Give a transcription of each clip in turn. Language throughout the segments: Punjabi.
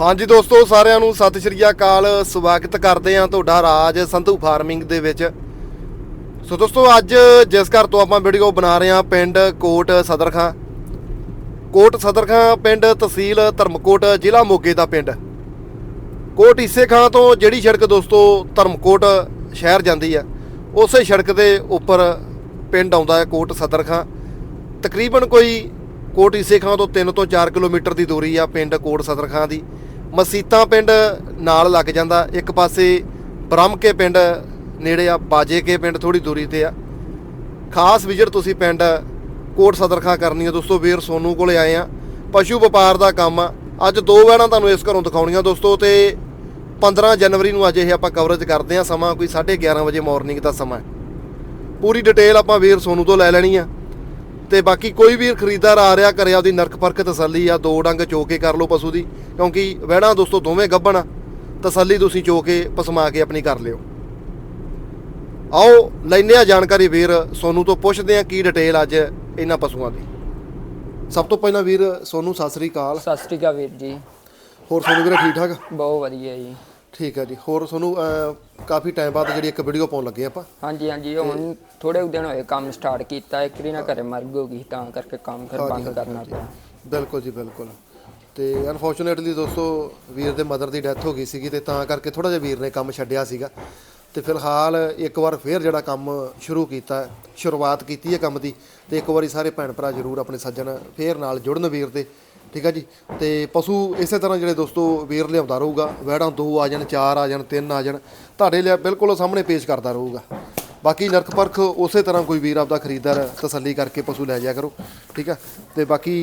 ਹਾਂਜੀ ਦੋਸਤੋ, ਸਾਰਿਆਂ ਨੂੰ ਸਤਿ ਸ਼੍ਰੀ ਅਕਾਲ। ਸਵਾਗਤ ਕਰਦੇ ਹਾਂ ਤੁਹਾਡਾ ਰਾਜ ਸੰਧੂ ਫਾਰਮਿੰਗ ਦੇ ਵਿੱਚ। ਸੋ ਦੋਸਤੋ, ਅੱਜ ਜਿਸ ਘਰ ਤੋਂ ਆਪਾਂ ਵੀਡੀਓ ਬਣਾ ਰਹੇ ਹਾਂ, ਪਿੰਡ ਕੋਟ ਸਦਰਖਾਂ। ਕੋਟ ਸਦਰਖਾਂ ਪਿੰਡ ਤਹਿਸੀਲ ਧਰਮਕੋਟ, ਜ਼ਿਲ੍ਹਾ ਮੋਗੇ ਦਾ ਪਿੰਡ। ਕੋਟ ਈਸੇ ਖਾਂ ਤੋਂ ਜਿਹੜੀ ਸੜਕ ਦੋਸਤੋ, ਧਰਮਕੋਟ ਸ਼ਹਿਰ ਜਾਂਦੀ ਆ ਉਸੇ ਸੜਕ ਦੇ ਉੱਪਰ ਪਿੰਡ ਆਉਂਦਾ ਹੈ ਕੋਟ ਸਦਰਖਾਂ। ਤਕਰੀਬਨ ਕੋਈ ਕੋਟ ਈਸੇ ਖਾਂ ਤੋਂ 3 ਤੋਂ 4 ਕਿਲੋਮੀਟਰ ਦੀ ਦੂਰੀ ਆ ਪਿੰਡ ਕੋਟ ਸਦਰਖਾਂ ਦੀ। ਮਸੀਤਾਂ ਪਿੰਡ ਨਾਲ ਲੱਗ ਜਾਂਦਾ। ਇੱਕ ਪਾਸੇ ਬ੍ਰਹਮਕੇ ਪਿੰਡ, ਨੇੜੇ ਆ ਬਾਜੇ ਕੇ ਪਿੰਡ ਥੋੜੀ ਦੂਰੀ ਤੇ ਆ। ਖਾਸ ਵਿਜ਼ਿਟ ਤੁਸੀਂ ਪਿੰਡ ਕੋਟ ਸਦਰਖਾਂ ਕਰਨੀ ਆ ਦੋਸਤੋ, ਵੀਰ ਸੋਨੂ ਕੋਲੇ ਆਏ ਆ। ਪਸ਼ੂ ਵਪਾਰ ਦਾ ਕੰਮ ਆ। ਅੱਜ ਦੋ ਵੈਣਾਂ ਤੁਹਾਨੂੰ ਇਸ ਘਰੋਂ ਦਿਖਾਉਣੀਆਂ ਦੋਸਤੋ ਤੇ 15 ਜਨਵਰੀ ਨੂੰ ਅੱਜ ਇਹ ਆਪਾਂ ਕਵਰੇਜ ਕਰਦੇ ਆ। ਸਮਾਂ ਕੋਈ 11:30 ਵਜੇ ਮਾਰਨਿੰਗ ਦਾ ਸਮਾਂ ਪੂਰੀ ਡਿਟੇਲ ਆਪਾਂ ਵੀਰ ਸੋਨੂ ਤੋਂ ਲੈ ਲੈਣੀ ਆ। ਤੇ ਬਾਕੀ ਕੋਈ ਵੀਰ ਖਰੀਦਦਾਰ ਆ ਰਿਹਾ ਘਰੇ ਆਪਦੀ ਨਰਕ ਪਰਖ ਤਸੱਲੀ ਆ ਦੋ ਡੰਗ ਚੋ ਕੇ ਕਰ ਲਓ ਪਸ਼ੂ ਦੀ ਕਿਉਂਕਿ ਵਹਿਣਾ ਦੋਸਤੋ ਦੋਵੇਂ ਗੱਭਣ ਆ ਤਸੱਲੀ ਤੁਸੀਂ ਚੋ ਕੇ ਪਸਮਾ ਕੇ ਆਪਣੀ ਕਰ ਲਿਓ। ਆਓ ਲੈਨੇ ਆ ਜਾਣਕਾਰੀ ਵੀਰ ਸੋਨੂ ਤੋਂ ਪੁੱਛਦੇ ਆ ਕੀ ਡਿਟੇਲ ਅੱਜ ਇਹਨਾਂ ਪਸ਼ੂਆਂ ਦੀ। ਸਭ ਤੋਂ ਪਹਿਲਾਂ ਵੀਰ ਸੋਨੂ ਸਤਿ ਸ੍ਰੀ ਅਕਾਲ। ਸਤਿ ਸ਼੍ਰੀ ਅਕਾਲ ਵੀਰ ਜੀ। ਹੋਰ ਸੋਨੂ ਵੀਰੇ ਠੀਕ ਠਾਕ? ਬਹੁਤ ਵਧੀਆ ਜੀ। ਠੀਕ ਹੈ ਜੀ। ਹੋਰ ਅਹ, ਕਾਫੀ ਟਾਈਮ ਬਾਅਦ ਜਿਹੜੀ ਇੱਕ ਵੀਡੀਓ ਪਾਉਣ ਲੱਗੇ ਆਪਾਂ। ਹਾਂਜੀ ਹਾਂਜੀ ਹੁਣ ਥੋੜੇ ਦਿਨ ਹੋਏ ਕੰਮ ਸਟਾਰਟ ਕੀਤਾ ਇੱਕ ਵਾਰੀ ਨਾ ਘਰੇ ਮਰਗ ਹੋ ਗਈ ਤਾਂ ਕਰਕੇ ਕੰਮ ਫਿਰ ਬੰਦ ਕਰਨਾ ਪਿਆ ਬਿਲਕੁਲ ਜੀ ਬਿਲਕੁਲ। ਤੇ ਅਨਫੋਰਚੂਨੇਟਲੀ ਦੋਸਤੋ ਵੀਰ ਦੇ ਮਦਰ ਦੀ ਡੈਥ ਹੋ ਗਈ ਸੀਗੀ ਤੇ ਤਾਂ ਕਰਕੇ ਥੋੜਾ ਜਿਹਾ ਵੀਰ ਨੇ ਕੰਮ ਛੱਡਿਆ ਸੀਗਾ। ਤੇ ਫਿਲਹਾਲ ਇੱਕ ਵਾਰ ਫੇਰ ਜਿਹੜਾ ਕੰਮ ਸ਼ੁਰੂ ਕੀਤਾ ਹੈ, ਸ਼ੁਰੂਆਤ ਕੀਤੀ ਹੈ ਕੰਮ ਦੀ ਤੇ ਇੱਕ ਵਾਰੀ ਸਾਰੇ ਭੈਣ ਭਰਾ ਜਰੂਰ ਆਪਣੇ ਸੱਜਣ ਫੇਰ ਨਾਲ ਜੁੜਨ ਵੀਰ ਦੇ। ਠੀਕ ਆ ਜੀ? ਤੇ ਪਸ਼ੂ ਇਸੇ ਤਰ੍ਹਾਂ ਜਿਹੜੇ ਦੋਸਤੋ ਵੀਰ ਲਿਆਉਂਦਾ ਰਹੂਗਾ, ਵਹਿੜਾਂ ਦੋ ਆ ਜਾਣ, ਚਾਰ ਆ ਜਾਣ, ਤਿੰਨ ਆ ਜਾਣ, ਤੁਹਾਡੇ ਲਈ ਬਿਲਕੁਲ ਸਾਹਮਣੇ ਪੇਸ਼ ਕਰਦਾ ਰਹੂਗਾ। ਬਾਕੀ ਨਰਕ ਪਰਖ ਉਸੇ ਤਰ੍ਹਾਂ ਕੋਈ ਵੀਰ ਆਪਦਾ ਖਰੀਦਦਾਰ ਤਸੱਲੀ ਕਰਕੇ ਪਸ਼ੂ ਲੈ ਜਾਇਆ ਕਰੋ, ਠੀਕ ਆ? ਤੇ ਬਾਕੀ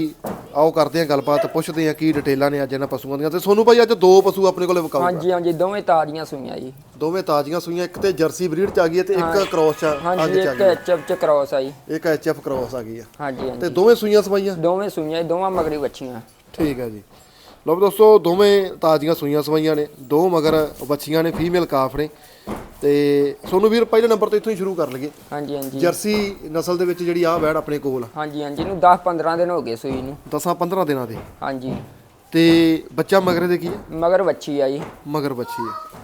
ਆਓ ਕਰਦੇ ਆ ਗੱਲਬਾਤ ਪੁੱਛਦੇ ਆ ਕੀ ਡਿਟੇਲਾਂ ਨੇ ਅੱਜ ਇਹਨਾਂ ਪਸ਼ੂਆਂ ਦੀਆਂ ਤੇ ਸੋਨੂੰ ਭਾਈ ਅੱਜ ਦੋ ਪਸ਼ੂ ਆਪਣੇ ਕੋਲੇ ਵਿਕਾਊਗਾ। ਹਾਂਜੀ ਹਾਂਜੀ ਦੋਵੇਂ ਤਾਜ਼ੀਆਂ ਸੂਈਆਂ ਜੀ। ਦੋਵੇਂ ਤਾਜ਼ੀਆਂ ਸੂਈਆਂ ਇੱਕ ਤੇ ਜਰਸੀ ਬਰੀਡ ਚ ਆ ਗਈ ਹੈ ਤੇ ਇੱਕ ਕ੍ਰੋਸ ਚ ਅੱਜ ਹਾਂਜੀ ਆ ਇੱਕ ਐਚਐਫ ਚ ਕ੍ਰਾਸ ਆਈ ਇੱਕ ਐਚਐਫ ਕ੍ਰੋਸ ਆ ਗਈ ਆ। ਹਾਂਜੀ ਤੇ ਦੋਵੇਂ ਸੂਈਆਂ ਸਵਾਈਆਂ? ਦੋਵੇਂ ਸੂਈਆਂ ਜੀ, ਦੋਵਾਂ ਮਗਰੀ ਬੱਚੀਆਂ ਠੀਕ ਹੈ ਜੀ। ਲਓ ਵੀ ਦੋਸਤੋ ਦੋਵੇਂ ਤਾਜ਼ੀਆਂ ਸੂਈਆਂ ਸਵਾਈਆਂ ਨੇ ਦੋ ਮਗਰ ਬੱਚੀਆਂ ਨੇ ਫੀਮੇਲ ਕਾਫ ਨੇ। ਤੇ ਸੋਨੂੰ ਵੀਰ ਪਹਿਲੇ ਨੰਬਰ ਤੋਂ ਇੱਥੋਂ ਹੀ ਸ਼ੁਰੂ ਕਰ ਲਈਏ। ਹਾਂਜੀ ਹਾਂਜੀ। ਜਰਸੀ ਨਸਲ ਦੇ ਵਿੱਚ ਜਿਹੜੀ ਆ ਵੈੜ ਆਪਣੇ ਕੋਲ ਹਾਂਜੀ ਹਾਂਜੀ ਨੂੰ 10 15 ਦਿਨ ਹੋ ਗਏ ਸੂਈ ਨੂੰ। 10 15 ਦਿਨਾਂ ਦੇ। ਹਾਂਜੀ। ਤੇ ਬੱਚਾ ਮਗਰੇ ਦੇ ਕੀ ਹੈ ਮਗਰ ਬੱਚੀ ਆ ਜੀ। ਮਗਰ ਬੱਚੀ ਹੈ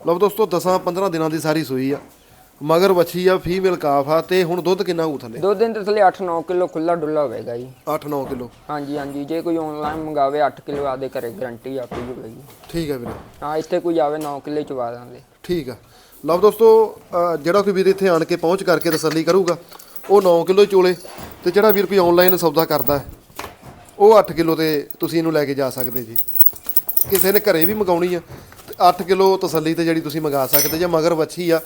ਲਓ ਦੋਸਤੋ 10 15 ਦਿਨਾਂ ਦੀ ਸਾਰੀ ਸੂਈ ਆ। ਮਗਰ ਬੱਚੀ ਆ ਫੀਮੇਲ ਕਾਫ ਆ ਤੇ ਹੁਣ ਦੁੱਧ ਕਿੰਨਾ ਹੋਊ ਥੱਲੇ? ਦੋ ਦਿਨ ਤੇ ਥੱਲੇ 8-9 ਕਿਲੋ ਖੁੱਲਾ ਡੁੱਲਾ ਹੋਵੇਗਾ ਜੀ। 8-9 ਕਿਲੋ। ਹਾਂਜੀ ਹਾਂਜੀ ਜੇ ਕੋਈ ਆਨਲਾਈਨ ਮੰਗਾਵੇ 8 ਕਿਲੋ ਆਦੇ ਘਰੇ ਗਰੰਟੀ ਆਪੀ ਹੋਵੇਗੀ। ਠੀਕ ਹੈ ਵੀਰੇ। ਹਾਂ ਇੱਥੇ ਕੋਈ ਆਵੇ 9 ਕਿੱਲੇ ਚਵਾ ਦਾਂਗੇ। ਠੀਕ ਆ। ਲਓ ਦੋਸਤੋ ਅਹ ਜਿਹੜਾ ਕੋਈ ਵੀਰ ਇੱਥੇ ਆਣ ਕੇ ਪਹੁੰਚ ਕਰਕੇ ਤਸੱਲੀ ਕਰੂਗਾ, ਉਹ 9 ਕਿਲੋ ਚੋਲੇ ਤੇ ਜਿਹੜਾ ਵੀਰ ਕੋਈ ਆਨਲਾਈਨ ਸੌਦਾ ਕਰਦਾ ਹੈ, ਉਹ 8 ਕਿਲੋ ਤੇ ਤੁਸੀਂ ਇਹਨੂੰ ਲੈ ਕੇ ਜਾ ਸਕਦੇ ਜੀ। ਕਿਸੇ ਨੇ ਘਰੇ ਵੀ ਮੰਗਾਉਣੀ ਆ, ਤੇ 8 ਕਿਲੋ ਤਸੱਲੀ ਤੇ ਜਿਹੜੀ ਤੁਸੀਂ ਮੰਗਾ ਸਕਦੇ ਜਾਂ ਮਗਰ ਵੱਛੀ ਆ।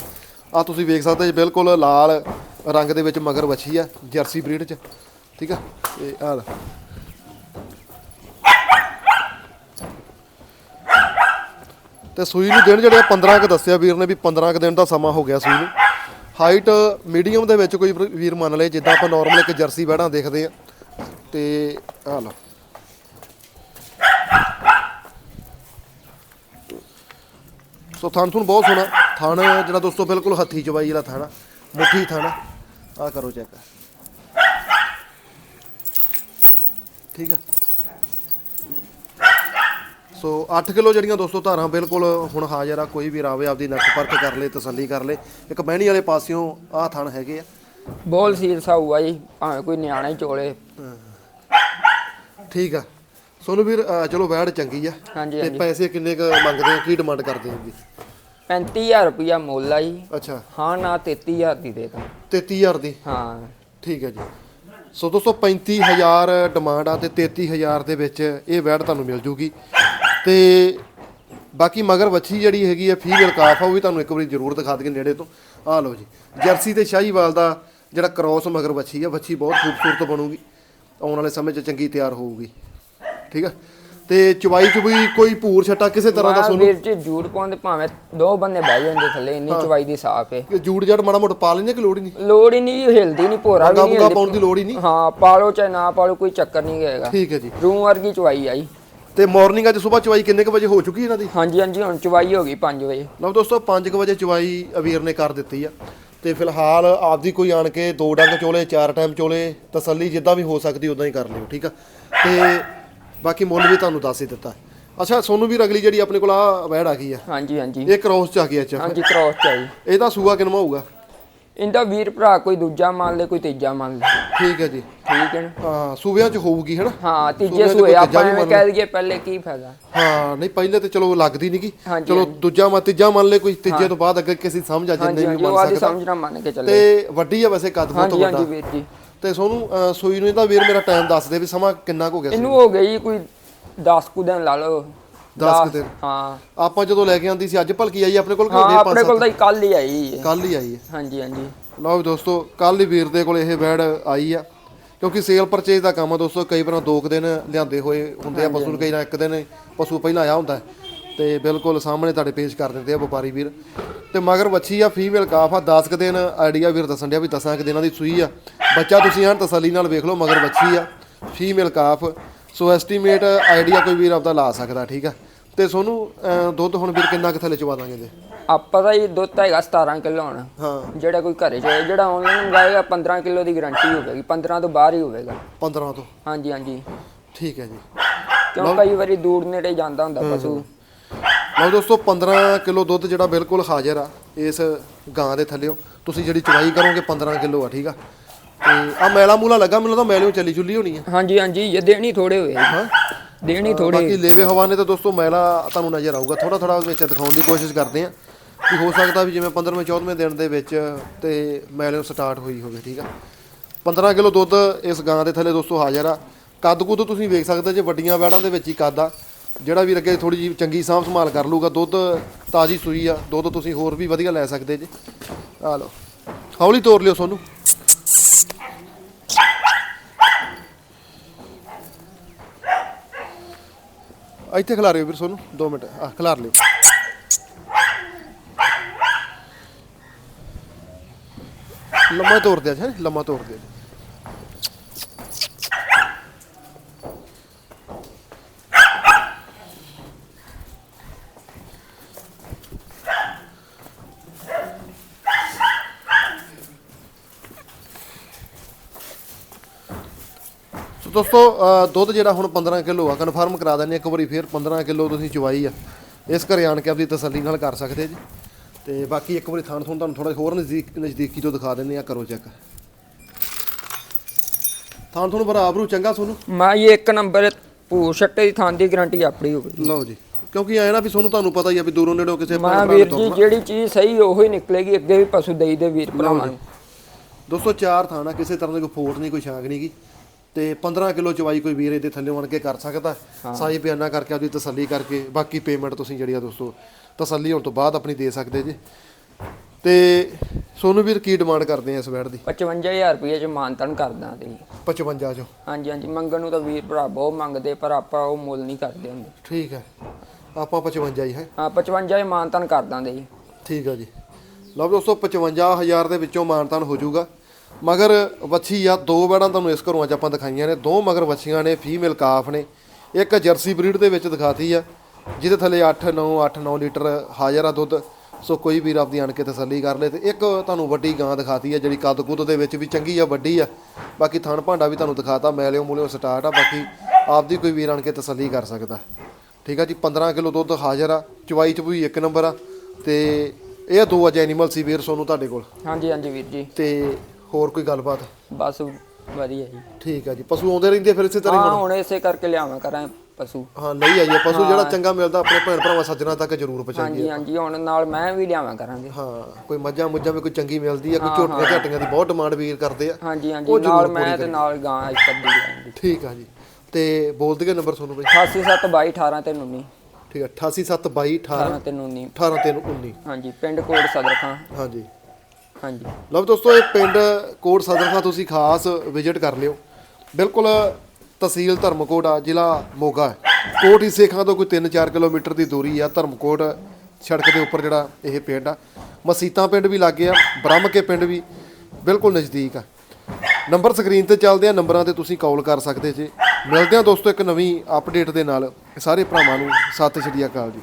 ਆ ਤੁਸੀਂ ਵੇਖ ਸਕਦੇ ਜੀ ਬਿਲਕੁਲ ਲਾਲ ਰੰਗ ਦੇ ਵਿੱਚ ਮਗਰ ਵੱਛੀ ਆ, ਜਰਸੀ ਬਰੀਡ ਚ। ਠੀਕ ਆ? ਤੇ ਆ ਤੇ ਸੂਈ ਨੂੰ ਦਿਨ ਜਿਹੜੇ ਆ 15 ਕ ਦੱਸਿਆ ਵੀਰ ਨੇ ਵੀ 15 ਕ ਦਿਨ ਦਾ ਸਮਾਂ ਹੋ ਗਿਆ ਸੂਈ ਨੂੰ। ਹਾਈਟ ਮੀਡੀਅਮ ਦੇ ਵਿੱਚ ਕੋਈ ਵੀਰ- ਮੰਨ ਲਏ, ਜਿੱਦਾਂ ਆਪਾਂ ਨਾਰਮਲ ਇੱਕ ਜਰਸੀ ਬੈੜਾਂ ਦੇਖਦੇ ਆ। ਤੇ ਆ ਲਓ। ਸੋ ਥਣ ਤੁਹਾਨੂੰ ਬਹੁਤ ਸੋਹਣਾ। ਥਣ ਜਿਹੜਾ ਦੋਸਤੋ ਬਿਲਕੁਲ ਹੱਥੀ ਚਵਾਈ ਵਾਲਾ ਥਣ ਮੁੱਠੀ ਥਣ ਆ। ਕਰੋ ਚੈੱਕ। ਠੀਕ ਆ। ਸੋ 8 ਕਿਲੋ ਜਿਹੜੀਆਂ ਦੋਸਤੋ ਧਾਰਾਂ ਬਿਲਕੁਲ ਹੁਣ ਹਾਜ਼ਰ ਆ ਕੋਈ ਵੀ ਰਾਵੇ ਆਪਦੀ ਨੱਕ ਪਰਖ ਕਰ ਲੇ ਤਸੱਲੀ ਕਰ ਲੇ। ਇੱਕ ਮਹਿਣੀ ਵਾਲੇ ਪਾਸਿਓਂ ਆਹ ਥਣ ਹੈਗੇ ਆ। ਬੋਲ ਸੀਲ ਸਾਊ ਆ ਜੀ ਭਾਵੇਂ ਕੋਈ ਨਿਆਣਾ ਹੀ। ਚੋਲੇ ਠੀਕ ਆ। ਸੋਨੂੰ ਵੀਰ ਅਹ ਚਲੋ ਵੈੜ ਚੰਗੀ ਆ। ਹਾਂਜੀ ਤੇ ਹਾਂਜੀ। ਪੈਸੇ ਕਿੰਨੇ ਕ ਮੰਗਦੇ ਆ ਕੀ ਡਿਮਾਂਡ ਕਰਦੇ ਹੋ ਜੀ 35000 ਰੁਪਇਆ ਮੁੱਲ ਆ ਜੀ। ਅੱਛਾ। ਹਾਂ ਨਾ 33000 ਦੀ ਦੇ ਦਾਂ। 33000 ਦੀ? ਹਾਂ। ਠੀਕ ਹੈ ਜੀ। ਸੋ ਦੋਸਤੋ 35000 ਡਿਮਾਂਡ ਆ ਤੇ 33000 ਦੇ ਵਿੱਚ ਇਹ ਵੈੜ ਤੁਹਾਨੂੰ ਮਿਲ ਜੂਗੀ। ਤੇ ਬਾਕੀ ਮਗਰ ਵੱਛੀ ਜਿਹੜੀ ਹੈਗੀ ਆ ਫੀਮੇਲ ਕਾਫ ਆ ਉਹ ਵੀ ਤੁਹਾਨੂੰ ਇੱਕ ਵਾਰੀ ਜ਼ਰੂਰ ਦਿਖਾ ਦਈਏ ਨੇੜੇ ਤੋਂ। ਆਹ ਲਓ ਜੀ ਜਰਸੀ ਤੇ ਸ਼ਾਹੀਵਾਲ ਦਾ ਜਿਹੜਾ ਕ੍ਰੋਸ ਮਗਰ ਵੱਛੀ ਆ ਵੱਛੀ ਬਹੁਤ ਖੂਬਸੂਰਤ ਬਣੂਗੀ। ਆਉਣ ਵਾਲੇ ਸਮੇਂ 'ਚ ਚੰਗੀ ਤਿਆਰ ਹੋਊਗੀ। ਠੀਕ ਆ? ਤੇ ਚਵਾਈ ਚੁਬਈ ਕੋਈ ਭੂਰ ਛੱਟਾ ਕਿਸੇ ਤਰ੍ਹਾਂ ਦਾ ਸੋਨੂੰ ਵੀਰ ਜੀ ਜੂੜ ਪਾਉਂਦੇ ਭਾਵੇਂ ਦੋ ਬੰਦੇ ਬਹਿ ਜਾਂਦੇ ਥੱਲੇ ਇੰਨੀ ਚਵਾਈ ਦੀ ਸਾਫ਼ ਹੈ ਕਿ ਜੂੜ ਜੜ ਮਾੜਾ ਮੋਟਾ ਪਾ ਲੈਂਦੇ ਕਿ ਲੋੜ ਹੀ ਨਹੀਂ? ਲੋੜ ਹੀ ਨਹੀਂ ਹਿਲਦੀ ਨਹੀਂ ਭੋਰਾ ਵੀ ਨਹੀਂ ਪਾਉਣ ਦੀ ਲੋੜ ਹੀ ਨਹੀਂ? ਹਾਂ ਪਾਲੋ ਚਾਹੇ ਨਾ ਪਾਲੋ ਕੋਈ ਚੱਕਰ ਨਹੀਂ ਗਏਗਾ ਠੀਕ ਹੈ ਜੀ। ਰੂਮ ਵਰਗੀ ਚਵਾਈ ਆਈ। ਤੇ ਮਾਰਨਿੰਗ ਅੱਜ ਸਵੇਰ ਚਵਾਈ ਕਿੰਨੇ ਕ ਵਜੇ ਹੋ ਚੁੱਕੀ ਇਹਨਾਂ ਦੀ? ਹਾਂਜੀ ਹਾਂਜੀ ਹੁਣ ਚਵਾਈ ਹੋ ਗਈ 5 ਵਜੇ। ਲਓ ਦੋਸਤੋ 5 ਵਜੇ ਚਵਾਈ ਅਵੀਰ ਨੇ ਕਰ ਦਿੱਤੀ ਆ। ਤੇ ਫਿਲਹਾਲ ਆਪਦੀ ਕੋਈ ਆਣ ਕੇ ਦੋ ਡੰਗ ਚੋਲੇ ਚਾਰ ਟਾਈਮ ਚੋਲੇ ਤਸੱਲੀ ਜਿੱਦਾਂ ਵੀ ਹੋ ਸਕਦੀ ਉਦਾਂ ਹੀ ਕਰ ਲਿਓ ਠੀਕ ਆ? ਤੇ ਬਾਕੀ ਮੁੱਲ ਵੀ ਤੁਹਾਨੂੰ ਦੱਸ ਹੀ ਦਿੱਤਾ। ਅੱਛਾ ਸੋਨੂੰ ਵੀਰ ਅਗਲੀ ਜਿਹੜੀ ਆਪਣੇ ਕੋਲ ਆ ਵੈੜ ਆ ਗਈ ਆ। ਹਾਂਜੀ ਹਾਂਜੀ। ਇਹ ਕ੍ਰੋਸ ਚ ਆ ਗਈ ਅੱਛਾ। ਹਾਂਜੀ ਕ੍ਰੋਸ ਚਾਹੀ ਇਹਦਾ ਸੂਆ ਕਿਨਮਾ ਹੋਊਗਾ? ਇਹਦਾ ਵੀਰ ਭਰਾ ਕੋਈ ਦੂਜਾ ਮੰਨ ਲੈ ਕੋਈ ਤੀਜਾ ਮੰਨ ਲੈ। ਠੀਕ ਹੈ ਜੀ। ਠੀਕ ਹੈ ਨਾ? ਹਾਂ ਸੂਬਿਆਂ ਚ ਹੋਊਗੀ ਹਨਾ? ਹਾਂ ਤੀਜੇ ਸੂਬਿਆਂ 'ਚ ਸੂਏ ਕੋਈ ਆਪਾਂ ਵੀ ਐਵੇਂ ਮੰਨ ਕਹਿ ਦਈਏ ਪਹਿਲੇ ਕੀ ਫਾਇਦਾ? ਹਾਂ ਨਹੀਂ ਪਹਿਲੇ ਤੇ ਚਲੋ ਲੱਗਦੀ ਨਹੀਂਗੀ ਹਾਂਜੀ, ਚਲੋ ਦੂਜਾ ਮਾ ਤੀਜਾ ਮੰਨ ਲੈ ਕੋਈ ਤੀਜੇ ਤੋਂ ਬਾਅਦ ਅੱਗੇ ਕਿਸੇ ਸਮਝ ਆ ਹਾਂਜੀ ਜਿੰਨੇ ਵੀ ਮੰਨ ਆਦੀ ਸਕਦਾ। ਸਮਝਣਾ ਮੰਨ ਕੇ ਚੱਲੇ। ਤੇ ਵੱਡੀ ਆ ਵੈਸੇ ਕੱਦ ਬਹੁਤ ਹਾਂਜੀ ਵੱਡਾ। ਹਾਂਜੀ ਵੀਰ ਜੀ। ਤੇ ਸੋਨੂੰ ਅਹ, ਸੂਈ ਨੂੰ ਇਹਦਾ ਵੀਰ ਮੇਰਾ ਟਾਈਮ ਦੱਸ ਦੇ ਵੀ ਸਮਾਂ ਕਿੰਨਾ ਕੁ ਹੋ ਗਿਆ ਸੀ? ਇਹਨੂੰ ਹੋ ਗਈ ਕੋਈ 10 ਕੁ ਦਿਨ ਲਾ ਲਓ। ਦਸ ਕੁ ਦਿਨ। ਹਾਂ। ਆਪਾਂ ਜਦੋਂ ਲੈ ਕੇ ਆਂਦੀ ਸੀ ਅੱਜ ਭਲਕੀ ਆਈ ਆਪਣੇ ਕੋਲ ਕਿ ਹਾਂ ਹੋ ਗਏ ਆਪਣੇ ਕੋਲ ਤਾਂ ਕੱਲ ਹੀ ਆਈ। ਹੈ ਕੱਲ ਹੀ ਆਈ ਹੈ। ਹਾਂਜੀ ਹਾਂਜੀ। ਲਓ ਵੀ ਦੋਸਤੋ ਕੱਲ ਹੀ ਵੀਰ ਦੇ ਕੋਲ ਇਹ ਬੈਡ ਆਈ ਆ। ਕਿਉਂਕਿ ਸੇਲ ਪਰਚੇਜ ਦਾ ਕੰਮ ਆ ਦੋਸਤੋ ਕਈ ਵਾਰ ਦੋ ਕੁ ਦਿਨ ਲਿਆਂਦੇ ਹੋਏ ਹੁੰਦੇ ਆ ਪਸ਼ੂ ਨੂੰ ਕਈ ਨਾ ਇੱਕ ਦਿਨ ਪਸ਼ੂ ਪਹਿਲਾਂ ਆਇਆ ਹੁੰਦਾ। ਹੈ। ਤੇ ਬਿਲਕੁਲ ਸਾਹਮਣੇ ਤੁਹਾਡੇ ਪੇਸ਼ ਕਰ ਦਿੰਦੇ ਆ ਵਪਾਰੀ ਵੀਰ। ਤੇ ਮਗਰ ਵੱਛੀ ਆ ਫੀਮੇਲ ਕਾਫ ਆ 10 ਕੁ ਦਿਨ ਆਈਡੀਆ ਵੀਰ ਦੱਸਣ ਡਿਆ ਵੀ ਦਸਾਂ ਕੁ ਦਿਨਾਂ ਦੀ ਸੂਈ ਆ। ਬੱਚਾ ਤੁਸੀਂ ਐਨ ਤਸੱਲੀ ਨਾਲ ਵੇਖ ਲਓ ਮਗਰ ਵੱਛੀ ਆ female calf so estimate idea ਕੋਈ ਵੀਰ ਆਪਦਾ ਲਾ ਸਕਦਾ ਠੀਕ ਆ। ਤੇ ਸੋਨੂੰ ਅਹ, ਦੁੱਧ ਹੁਣ ਵੀਰ ਕਿੰਨਾ ਕੁ ਥੱਲੇ ਚਵਾ ਦਾਂਗੇ ਇਹਦੇ ਆਪਾਂ ਦਾ ਇਹ ਦੁੱਧ ਹੈਗਾ 17 ਕਿਲੋ ਹੁਣ ਹਾਂ। ਜਿਹੜਾ ਕੋਈ ਘਰੇ ਚ ਜਿਹੜਾ ਆਨਲਾਈਨ ਮੰਗਾਏਗਾ 15 ਕਿਲੋ ਦੀ ਗਾਰੰਟੀ ਹੋਵੇਗੀ। 15 ਤੋਂ ਬਾਹਰ ਹੀ ਹੋਵੇਗਾ। 15 ਤੋਂ। ਹਾਂਜੀ ਹਾਂਜੀ। ਠੀਕ ਹੈ ਜੀ। ਕਿਉਂ ਕਈ ਵਾਰੀ ਦੂਰ ਨੇੜੇ ਜਾਂਦਾ ਹੁੰਦਾ ਪਸ਼ੂ। ਲਓ ਦੋਸਤੋ 15 ਕਿਲੋ ਦੁੱਧ ਜਿਹੜਾ ਬਿਲਕੁਲ ਹਾਜ਼ਰ ਆ ਇਸ ਗਾਂ ਦੇ ਥੱਲੇਓ। ਤੁਸੀਂ ਜਿਹੜੀ ਚਵਾਈ ਕਰੋਗੇ 15 ਕਿਲੋ ਆ ਠੀਕ ਆ। ਤੇ ਆ ਮੈਲਾ ਮੂਲਾ ਲੱਗਾ ਮੈਨੂੰ ਤਾਂ ਮੈਲਿਓ ਚੱਲੀ ਚੁੱਲੀ ਹੋਣੀ ਆ। ਹਾਂਜੀ ਹਾਂਜੀ ਇਹ ਦੇਣੀ ਥੋੜੇ ਹੋਏ। ਹਾਂ। ਦੇਣੀ ਥੋੜੇ ਬਾਕੀ ਲੇਵੇ ਹਵਾ ਨੇ ਤਾਂ ਦੋਸਤੋ ਮੈਲਾ ਤੁਹਾਨੂੰ ਨਜ਼ਰ ਆਊਗਾ। ਥੋੜਾ ਥੋੜਾ ਵਿੱਚ ਦਿਖਾਉਣ ਦੀ ਕੋਸ਼ਿਸ਼ ਕਰਦੇ ਆ। ਵੀ ਹੋ ਸਕਦਾ ਵੀ ਜਿਵੇਂ 15ਵੇਂ 14ਵੇਂ ਦਿਨ ਦੇ ਵਿੱਚ ਤੇ ਮੈਲਿਓ ਸਟਾਰਟ ਹੋਈ ਹੋਵੇ, ਠੀਕ ਆ? 15 ਕਿਲੋ ਦੁੱਧ ਇਸ ਗਾਂ ਦੇ ਥੱਲੇ ਦੋਸਤੋ ਹਾਜ਼ਰ ਆ। ਕੱਦ ਕੁੱਦ ਤੁਸੀਂ ਵੇਖ ਸਕਦੇ ਜੇ, ਵੱਡੀਆਂ ਵੈੜਾਂ ਦੇ ਵਿੱਚ ਹੀ ਕੱਦ ਆ। ਜਿਹੜਾ ਵੀ ਅੱਗੇ ਥੋੜੀ ਜਿਹੀ ਚੰਗੀ ਸਾਂਭ ਸੰਭਾਲ ਕਰ ਲੂਗਾ ਦੁੱਧ ਤਾਜੀ ਸੂਈ ਆ, ਦੁੱਧ ਤੁਸੀਂ ਹੋਰ ਵੀ ਵਧੀਆ ਲੈ ਸਕਦੇ ਜੀ। ਆ ਲਓ, ਹੌਲੀ ਤੋਰ ਲਿਓ ਸੋਨੂੰ। ਇੱਥੇ ਖਿਲਾ ਰਿਓ ਵੀਰ ਸੋਨੂੰ 2 ਮਿੰਟ, ਆ, ਖਿਲਾਰ ਲਿਓ। ਲੰਮਾ ਤੋਰ ਦਿਆ ਹੈ ਲੰਮਾ ਤੋਰ ਦਿਆ ਸੋ ਦੋਸਤੋ ਦੁੱਧ ਜਿਹੜਾ ਹੁਣ 15 ਕਿਲੋ ਆ ਕਨਫਰਮ ਕਰਾ ਦਿੰਦੇ ਹਾਂ, ਇੱਕ ਵਾਰੀ ਫੇਰ 15 ਕਿਲੋ ਤੁਸੀਂ ਚਵਾਈ ਆ। ਇਸ ਘਰੇ ਆਣ ਕੇ ਆਪਣੀ ਤਸੱਲੀ ਨਾਲ ਕਰ ਸਕਦੇ ਜੀ। ਤੇ ਬਾਕੀ ਇੱਕ ਵਾਰੀ ਥਾਣ ਥੋਂ ਤੁਹਾਨੂੰ ਥੋੜਾ ਹੋਰ ਨਜ਼ਦੀਕ ਨਜ਼ਦੀਕੀ ਤੋਂ ਦਿਖਾ ਦਿੰਦੇ ਆ ਕਰੋ ਚੈੱਕ ਥਾਣ ਤੁਹਾਨੂੰ ਬਰਾਬਰੂ ਚੰਗਾ ਤੁਹਾਨੂੰ ਮੈਂ ਇਹ ਇੱਕ ਨੰਬਰ ਪੂ ਛੱਟੇ ਦੀ ਥਾਂ ਦੀ ਗਾਰੰਟੀ ਆਪਣੀ ਹੋਵੇਗੀ ਲਓ ਜੀ। ਕਿਉਂਕਿ ਐ ਨਾ ਵੀ ਤੁਹਾਨੂੰ ਤੁਹਾਨੂੰ ਪਤਾ ਹੀ ਆ ਵੀ ਦੂਰੋਂ ਨੇੜੋਂ ਕਿਸੇ ਮੈਂ ਵੀਰ ਜੀ ਜਿਹੜੀ ਚੀਜ਼ ਸਹੀ ਉਹੀ ਹੀ ਨਿਕਲੇਗੀ ਅੱਗੇ ਵੀ ਪਸ਼ੂ ਦੇਈ ਦੇ ਵੀਰ ਭਰਾਵਾਂ ਨੂੰ। ਦੋਸਤੋ ਚਾਰ ਥਾਣਾ ਕਿਸੇ ਤਰ੍ਹਾਂ ਦੀ ਕੋਈ ਫੋਟ ਨਹੀਂ ਕੋਈ ਛਾਂਗ ਨਹੀਂ ਗੀ। ਤੇ 15 ਕਿਲੋ ਚਵਾਈ ਕੋਈ ਵੀਰ ਇਹਦੇ ਥੱਲੇ ਆਣ ਕੇ ਕਰ ਸਕਦਾ। ਸਾਈ ਬਿਆਨਾ ਕਰਕੇ ਆਪਦੀ ਤਸੱਲੀ ਕਰਕੇ ਬਾਕੀ ਪੇਮੈਂਟ ਤੁਸੀਂ ਜਿਹੜੀ ਆ ਦੋਸਤੋ ਤਸੱਲੀ ਹੋਣ ਤੋਂ ਬਾਅਦ ਆਪਣੀ ਦੇ ਸਕਦੇ ਜੀ। ਤੇ ਸੋਨੂੰ ਵੀਰ ਕੀ ਡਿਮਾਂਡ ਕਰਦੇ ਆ ਇਸ ਬੈਡ ਦੀ? 55000 ਰੁਪਏ ਚ ਮਾਨਤਨ ਕਰਦਾ ਤੇ। 55 ਚੋਂ। ਹਾਂਜੀ ਹਾਂਜੀ ਮੰਗਣ ਨੂੰ ਤਾਂ ਵੀਰ ਭਰਾ ਬਹੁਤ ਮੰਗਦੇ ਪਰ ਆਪਾਂ ਉਹ ਮੁੱਲ ਨਹੀਂ ਕਰਦੇ ਹੁੰਦੇ। ਠੀਕ ਹੈ ਆਪਾਂ 55 ਹੀ ਹੈ। ਹਾਂ 55 ਹੀ ਮਾਨਤਨ ਕਰ ਦਾਂਦੇ ਜੀ ਠੀਕ ਹੈ ਜੀ। ਲਓ ਦੋਸਤੋ 55000 ਦੇ ਵਿੱਚੋਂ ਮਾਨਤਾਨ ਹੋ ਜਾਊਗਾ। ਮਗਰ ਵੱਛੀ ਆ ਦੋ ਬੈੜਾਂ ਤੁਹਾਨੂੰ ਇਸ ਘਰੋਂ ਅੱਜ ਆਪਾਂ ਦਿਖਾਈਆਂ ਨੇ। ਦੋ ਮਗਰ ਵੱਛੀਆਂ ਨੇ ਫੀਮੇਲ ਕਾਫ ਨੇ। ਇੱਕ ਜਰਸੀ ਬਰੀਡ ਦੇ ਵਿੱਚ ਦਿਖਾਤੀ ਆ ਜਿਹਦੇ ਥੱਲੇ 8 9 8 9 ਲੀਟਰ ਹਾਜ਼ਰ ਆ ਦੁੱਧ। ਸੋ ਕੋਈ ਵੀਰ ਆਪਦੀ ਆਣ ਕੇ ਤਸੱਲੀ ਕਰ ਲੇ ਤੇ ਇੱਕ ਤੁਹਾਨੂੰ ਵੱਡੀ ਗਾਂ ਦਿਖਾਤੀ ਆ ਜਿਹੜੀ ਕੱਦ ਕੁੱਦ ਦੇ ਵਿੱਚ ਵੀ ਚੰਗੀ ਆ ਵੱਡੀ ਆ। ਬਾਕੀ ਥਣ ਭਾਂਡਾ ਵੀ ਤੁਹਾਨੂੰ ਦਿਖਾਤਾ ਮੈਲਿਓ ਮੂਲਿਓ ਸਟਾਰਟ ਆ ਬਾਕੀ ਆਪਦੀ ਕੋਈ ਵੀਰ ਆਣ ਕੇ ਤਸੱਲੀ ਕਰ ਸਕਦਾ। ਠੀਕ ਆ ਜੀ 15 ਕਿਲੋ ਦੁੱਧ ਹਾਜ਼ਰ ਆ ਚਵਾਈ ਚ ਵੀ ਇੱਕ ਨੰਬਰ ਆ ਤੇ ਇਹ ਦੋ ਅਜ ਐਨੀਮਲ ਸੀ ਵੀਰ ਸੋਨੂੰ ਤੁਹਾਡੇ ਕੋਲ। ਹਾਂਜੀ ਹਾਂਜੀ ਵੀਰ ਜੀ। ਤੇ ਹੋਰ ਕੋਈ ਗੱਲਬਾਤ? ਬਸ ਵਧੀਆ ਜੀ। ਠੀਕ ਆ ਜੀ। ਪਸ਼ੂ ਆਉਂਦੇ ਰਹਿੰਦੇ ਆ ਫਿਰ ਇਸੇ ਤਰ੍ਹਾਂ ਹੀ ਹਾਂ ਹੁਣ? ਇਸੇ ਕਰਕੇ ਲਿਆਵਾਂ ਕਰਾਂ ਪਸ਼ੂ। ਹਾਂ ਲਈ ਆਈਏ ਪਸ਼ੂ ਜਿਹੜਾ ਚੰਗਾ ਮਿਲਦਾ ਆਪਣੇ ਭੈਣ ਭਰਾਵਾਂ ਸੱਜਣਾ ਤੱਕ ਜ਼ਰੂਰ ਪਹੁੰਚਾਈਏ। ਹਾਂਜੀ ਹਾਂਜੀ ਹੁਣ ਨਾਲ ਮੈਂ ਵੀ ਲਿਆਵਾਂ ਕਰਾਂਗੇ। ਹਾਂ ਕੋਈ ਮੱਝਾਂ ਮੁੱਝਾਂ ਵੀ ਕੋਈ ਚੰਗੀ ਮਿਲਦੀ ਆ ਕੋਈ ਝੋਟੀਆਂ ਝਾਟੀਆਂ ਦੀ ਬਹੁਤ ਡਿਮਾਂਡ ਵੀਰ ਕਰਦੇ ਆ। ਹਾਂਜੀ ਹਾਂਜੀ ਨਾਲ ਮੈਂ ਤੇ ਨਾਲ ਗਾਂ ਇੱਕ ਅੱਧੀ ਲਿਆਂਗੀ ਠੀਕ ਆ ਜੀ। ਤੇ ਬੋਲ ਦਈਏ ਨੰਬਰ ਤੁਹਾਨੂੰ ਬਈ? 8722 18 ਤੇ 19 ਠੀਕ ਆ 8872 18 18 ਤੇ 19 18 ਤੇ 19 ਹਾਂਜੀ ਪਿੰਡ ਕੋਟ ਸਦਰਖਾਂ। ਹਾਂਜੀ। ਹਾਂਜੀ। ਲਓ ਦੋਸਤੋ, ਇਹ ਪਿੰਡ ਕੋਟ ਸਦਰਖਾ ਤੁਸੀਂ ਖਾਸ ਵਿਜ਼ਿਟ ਕਰ ਲਿਓ। ਬਿਲਕੁਲ ਤਹਿਸੀਲ ਧਰਮਕੋਟ ਆ, ਜ਼ਿਲ੍ਹਾ ਮੋਗਾ ਕੋਟ ਹੀ ਸੇਖਾਂ ਤੋਂ ਕੋਈ 3-4 ਕਿਲੋਮੀਟਰ ਦੀ ਦੂਰੀ ਆ, ਧਰਮਕੋਟ ਸੜਕ ਦੇ ਉੱਪਰ ਜਿਹੜਾ ਇਹ ਪਿੰਡ ਆ। ਮਸੀਤਾਂ ਪਿੰਡ ਵੀ ਲਾਗੇ ਆ, ਬ੍ਰਹਮਕੇ ਪਿੰਡ ਵੀ ਬਿਲਕੁਲ ਨਜ਼ਦੀਕ ਆ। ਨੰਬਰ ਸਕਰੀਨ ਤੇ ਚੱਲਦੇ ਆ, ਨੰਬਰਾਂ ਤੇ ਤੁਸੀਂ ਕਾਲ ਕਰ ਸਕਦੇ ਜੇ। ਮਿਲਦੇ ਆ ਦੋਸਤੋ ਇੱਕ ਨਵੀਂ ਅਪਡੇਟ ਦੇ ਨਾਲ। ਸਾਰੇ ਭਰਾਵਾਂ ਨੂੰ ਸਤਿ ਸ਼੍ਰੀ ਅਕਾਲ ਜੀ।